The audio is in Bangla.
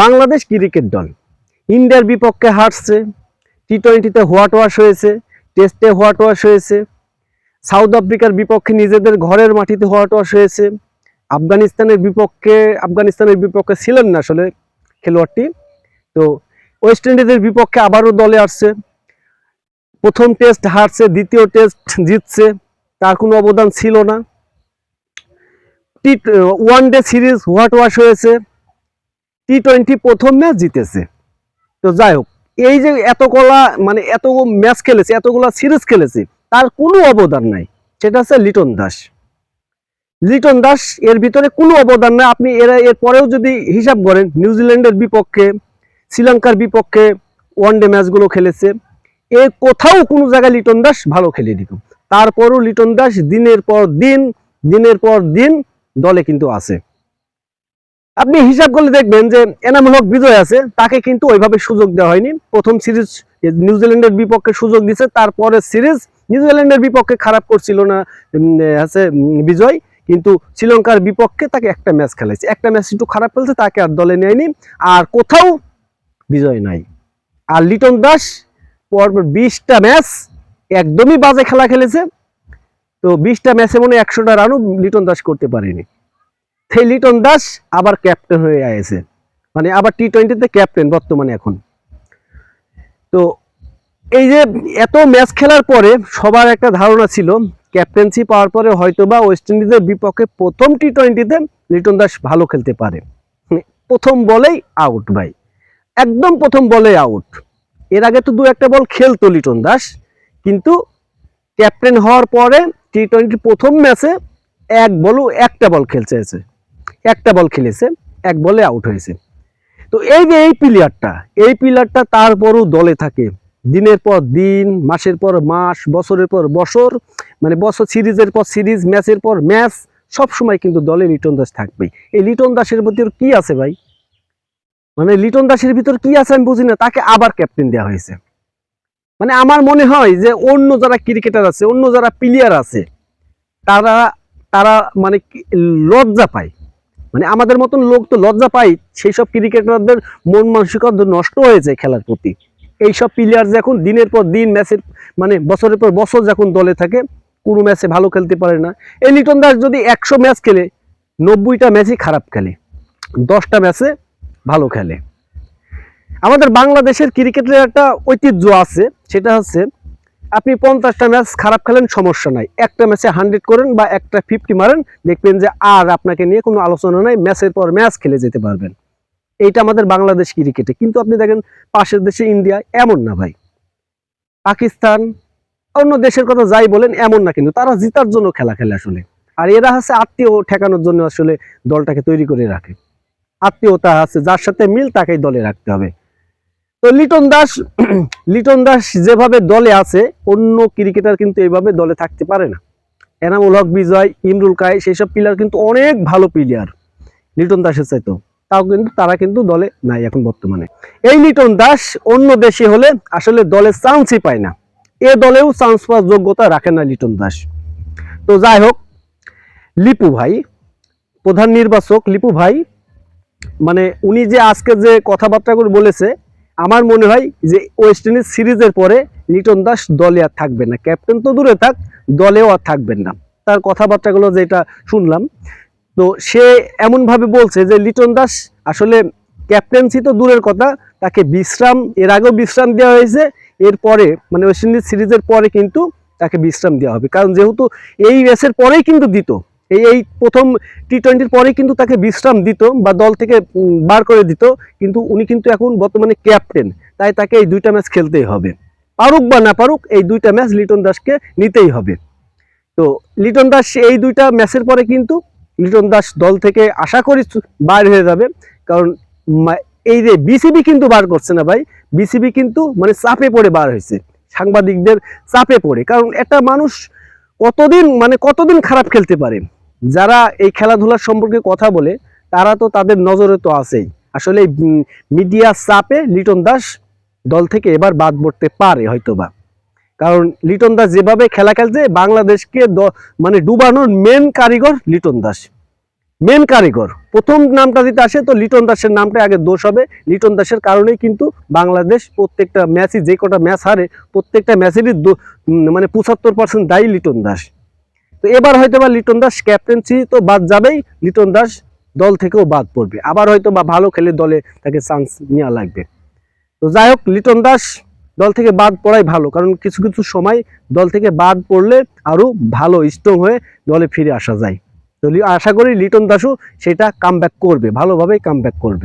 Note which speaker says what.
Speaker 1: বাংলাদেশ ক্রিকেট দল। ইন্ডিয়ার বিপক্ষে হারছে টি টোয়েন্টিতে হোয়াট ওয়াশ হয়েছে টেস্টে হোয়াট ওয়াশ হয়েছে সাউথ আফ্রিকার বিপক্ষে নিজেদের ঘরের মাটিতে হোয়াট ওয়াশ হয়েছে, আফগানিস্তানের বিপক্ষে আফগানিস্তানের বিপক্ষে ছিলেন না আসলে খেলোয়াড়টি। তো ওয়েস্ট ইন্ডিজের বিপক্ষে আবারও দলে আসছে। প্রথম টেস্ট হারছে, দ্বিতীয় টেস্ট জিতছে, তার কোনো অবদান ছিল না। T one day series whitewash হয়েছে। টি টোয়েন্টি প্রথম ম্যাচ জিতেছে। তো যাই হোক, এই যে এতগুলা মানে এত ম্যাচ খেলেছে, এতগুলা সিরিজ খেলেছে, তার কোনো অবদান নাই। সেটা হচ্ছে লিটন দাস। লিটন দাস এর ভিতরে কোনো অবদান নাই। আপনি এরা, এর পরেও যদি হিসাব করেন নিউজিল্যান্ডের বিপক্ষে, শ্রীলঙ্কার বিপক্ষে ওয়ান ডে ম্যাচগুলো খেলেছে। এ কোথাও কোনো জায়গায় লিটন দাস ভালো খেলে দিত। তারপরও লিটন দাস দিনের পর দিন, দিনের পর দিন দলে কিন্তু আছে। আপনি হিসাব করলে দেখবেন যে এনামুল হক বিজয় আছে, তাকে কিন্তু ওইভাবে সুযোগ দেওয়া হয়নি। প্রথম সিরিজ নিউজিল্যান্ডের বিপক্ষে সুযোগ দিছে তারপরে সিরিজ নিউজিল্যান্ডের বিপক্ষে খারাপ করছিল না আছে বিজয়। কিন্তু শ্রীলঙ্কার বিপক্ষে তাকে একটা ম্যাচ খেলাইছে। একটা ম্যাচ একটু খারাপ খেলছে, তাকে আর দলে নেয়নি। আর কোথাও বিজয় নাই। আর লিটন দাস পরপর বিশটা ম্যাচ একদমই বাজে খেলা খেলেছে। তো বিশটা ম্যাচে মনে একশোটা রানও লিটন দাস করতে পারেনি। সেই লিটন দাস আবার ক্যাপ্টেন হয়ে আয়েছে। মানে আবার টি টোয়েন্টিতে ক্যাপ্টেন বর্তমানে এখন। তো এই যে এত ম্যাচ খেলার পরে সবার একটা ধারণা ছিল ক্যাপ্টেন্সি পাওয়ার পরে হয়তো বা ওয়েস্ট ইন্ডিজের বিপক্ষে প্রথম টি টোয়েন্টিতে লিটন দাস ভালো খেলতে পারে। প্রথম বলেই আউট ভাই। একদম প্রথম বলে আউট এর আগে তো দু একটা বল খেলতো লিটন দাস, কিন্তু ক্যাপ্টেন হওয়ার পরে টি টোয়েন্টি প্রথম ম্যাচে এক বলও একটা বল এসে। একটা বল খেলেছে, এক বলে আউট হয়েছে। তো এই যে এই প্লেয়ারটা এই প্লেয়ারটা তারপরও দলে থাকে। দিনের পর দিন, মাসের পর মাস, বছরের পর বছর মানে বছর সিরিজের পর সিরিজ, ম্যাচের পর ম্যাচ, সব সময় কিন্তু দলে লিটন দাস থাকবেই। এই লিটন দাসের ভিতর কি আছে ভাই? মানে লিটন দাসের ভিতর কি আছে আমি বুঝি না, তাকে আবার ক্যাপ্টেন দেওয়া হয়েছে। মানে আমার মনে হয় যে অন্য যারা ক্রিকেটার আছে, অন্য যারা প্লেয়ার আছে, তারা তারা মানে লজ্জা পায়। মানে আমাদের মতন লোক তো লজ্জা পায় সেই সব ক্রিকেটারদের মন মানসিকতা নষ্ট হয়েছে খেলার প্রতি। এইসব প্লেয়ার যখন দিনের পর দিন ম্যাচের মানে বছরের পর বছর যখন দলে থাকে, কোনো ম্যাচে ভালো খেলতে পারে না। এই লিটন দাস যদি একশো ম্যাচ খেলে, নব্বইটা ম্যাচই খারাপ খেলে, দশটা ম্যাচে ভালো খেলে। আমাদের বাংলাদেশের ক্রিকেটের একটা ঐতিহ্য আছে, সেটা হচ্ছে আপনি পঞ্চাশটা ম্যাচ খারাপ খেলেন, সমস্যা নাই। একটা ম্যাচে হান্ড্রেড করেন বা একটা ফিফটি মারেন, দেখবেন যে আর আপনাকে নিয়ে কোনো আলোচনা নাই ম্যাচের পর ম্যাচ খেলে যেতে পারবেন। এইটা আমাদের বাংলাদেশ ক্রিকেটে। কিন্তু আপনি দেখেন, পাশের দেশে ইন্ডিয়া এমন না ভাই। পাকিস্তান, অন্য দেশের কথা যাই বলেন, এমন না কিন্তু তারা জিতার জন্য খেলা খেলে আসলে। আর এরা হচ্ছে আত্মীয় ঠেকানোর জন্য আসলে দলটাকে তৈরি করে রাখে। আত্মীয়তা আছে, যার সাথে মিল তাকেই দলে রাখতে হবে। তো লিটন দাস লিটন দাস যেভাবে দলে আছে, অন্য ক্রিকেটার কিন্তু এইভাবে দলে থাকতে পারে না। এনামুল হক, বিজয়, ইমরুল কাই সেই সব প্লেয়ার কিন্তু অনেক ভালো প্লেয়ার লিটন দাসের চাইতো তাও কিন্তু, তারা কিন্তু দলে নাই এখন বর্তমানে। এই লিটন দাস অন্য দেশে হলে আসলে দলে চান্সই পায় না। এ দলেও চান্স পাওয়ার যোগ্যতা রাখে না লিটন দাস। তো যাই হোক, লিপু ভাই, প্রধান নির্বাচক লিপু ভাই মানে উনি যে আজকে যে কথাবার্তাগুলো বলেছে আমার মনে হয় যে ওয়েস্ট ইন্ডিজ সিরিজের পরে লিটন দাস দলে আর থাকবে না। ক্যাপ্টেন তো দূরে থাক, দলেও আর থাকবেন না। তার কথাবার্তাগুলো যেটা শুনলাম, তো সে এমনভাবে বলছে যে লিটন দাস আসলে ক্যাপ্টেন্সি তো দূরের কথা, তাকে বিশ্রাম, এর আগেও বিশ্রাম দেওয়া হয়েছে, এরপরে মানে ওয়েস্ট ইন্ডিজ সিরিজের পরে কিন্তু তাকে বিশ্রাম দেওয়া হবে। কারণ যেহেতু এই ম্যাচের পরেই কিন্তু দিত। এই এই প্রথম টি টোয়েন্টির পরেই কিন্তু তাকে বিশ্রাম দিত বা দল থেকে বার করে দিত। কিন্তু উনি কিন্তু এখন বর্তমানে ক্যাপ্টেন তাই তাকে এই দুইটা ম্যাচ খেলতেই হবে। পারুক বা না পারুক, এই দুইটা ম্যাচ লিটন দাসকে নিতেই হবে। তো লিটন দাস এই দুইটা ম্যাচের পরে কিন্তু লিটন দাস দল থেকে আশা করি বার হয়ে যাবে। কারণ এই যে বিসিবি কিন্তু বার করছে না ভাই। বিসিবি কিন্তু মানে চাপে পড়ে বার হয়েছে। সাংবাদিকদের চাপে পড়ে। কারণ একটা মানুষ কতদিন মানে কতদিন খারাপ খেলতে পারে? যারা এই খেলাধুলার সম্পর্কে কথা বলে, তারা তো তাদের নজরে তো আছেই। আসলে মিডিয়া চাপে লিটন দাস দল থেকে এবার বাদ পড়তে পারে হয়তোবা। কারণ লিটন দাস যেভাবে খেলা খেলছে, বাংলাদেশকে মানে ডুবানোর মেন কারিগর লিটন দাস। মেন কারিগর। প্রথম নামটা যদি আসে তো লিটন দাসের নামটা আগে দোষ হবে। লিটন দাসের কারণেই কিন্তু বাংলাদেশ প্রত্যেকটা ম্যাচই, যে কটা ম্যাচ হারে, প্রত্যেকটা ম্যাচেরই মানে পঁচাত্তর পার্সেন্ট দায়ী লিটন দাস। তো এবার হয়তো বা লিটন দাস ক্যাপ্টেন্সি তো বাদ যাবেই, লিটন দাস দল থেকেও বাদ পড়বে। আবার হয়তো বা ভালো খেলে দলে তাকে চান্স নেওয়া লাগবে। তো যাই হোক, লিটন দাস দল থেকে বাদ পড়াই ভালো, কারণ কিছু কিছু সময় দল থেকে বাদ পড়লে আরও ভালো স্ট্রং হয়ে দলে ফিরে আসা যায়। তো আশা করি লিটন দাসও সেটা কাম করবে, ভালোভাবেই কাম করবে।